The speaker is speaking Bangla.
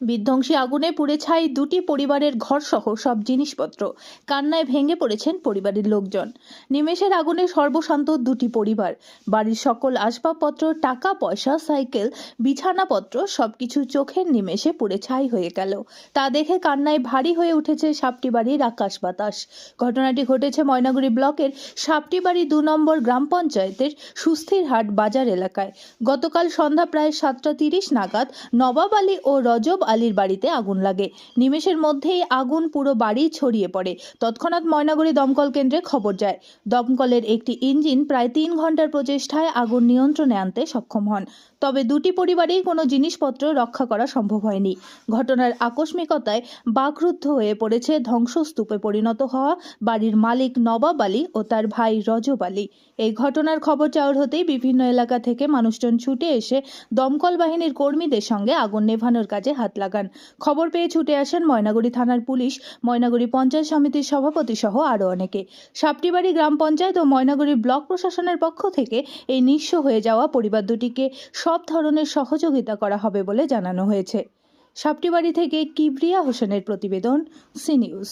বিধ্বংসী আগুনে পুড়ে ছাই দুটি পরিবারের ঘরসহ সব জিনিসপত্র। কান্নায় ভেঙে পড়েছেন পরিবারের লোকজন। নিমেষের আগুনে সর্বশান্ত দুটি পরিবার। বাড়ির সকল আসবাবপত্র, টাকা, পয়সা, সাইকেল, বিছানাপত্র সবকিছু চোখের নিমেষে পুড়ে ছাই হয়ে গেল। তা দেখে কান্নায় ভারী হয়ে উঠেছে সাপটি বাড়ির আকাশ বাতাস। ঘটনাটি ঘটেছে ময়নাগুড়ি ব্লকের সাপটি বাড়ি দু নম্বর গ্রাম পঞ্চায়েতের সুস্থিরহাট বাজার এলাকায়। গতকাল সন্ধ্যা প্রায় সাতটা তিরিশ নাগাদ নবাব আলী ও রজব আলীর বাড়িতে আগুন লাগে। নিমেষের মধ্যেই আগুন পুরো বাড়ি ছড়িয়ে পড়ে। তৎক্ষণাৎ ময়নাগুড়ি দমকল কেন্দ্রে খবর যায়। দমকলের একটি ইঞ্জিন প্রায় তিন ঘণ্টার প্রচেষ্টায় আগুন নিয়ন্ত্রণে আনতে সক্ষম হন। তবে দুটি পরিবারেই কোনো জিনিসপত্র রক্ষা করা সম্ভব হয়নি। ঘটনার আকস্মিকতায় বাকরুদ্ধ হয়ে পড়েছে ধ্বংসস্তূপে পরিণত হওয়া বাড়ির মালিক নবাব আলী ও তার ভাই রজব আলী। এই ঘটনার খবর চাউর হতেই বিভিন্ন এলাকা থেকে মানুষজন ছুটে এসে দমকল বাহিনীর কর্মীদের সঙ্গে আগুন নেভানোর কাজে হাত লাগান। খবর পেয়ে ছুটে আসেন ময়নাগুড়ি থানার পুলিশ। ময়নাগুড়ি পঞ্চায়েত সমিতির সভাপতি সহ আরও অনেকে। সাপটিবাড়ি গ্রাম পঞ্চায়েত ও ময়নাগুড়ি ব্লক প্রশাসনের পক্ষ থেকে এই নিঃস্ব হয়ে যাওয়া পরিবার দুটিকে সব ধরনের সহযোগিতা করা হবে বলে জানানো হয়েছে। সাপটিবাড়ি থেকে কিবরিয়া হোসেনের প্রতিবেদন, সি নিউজ।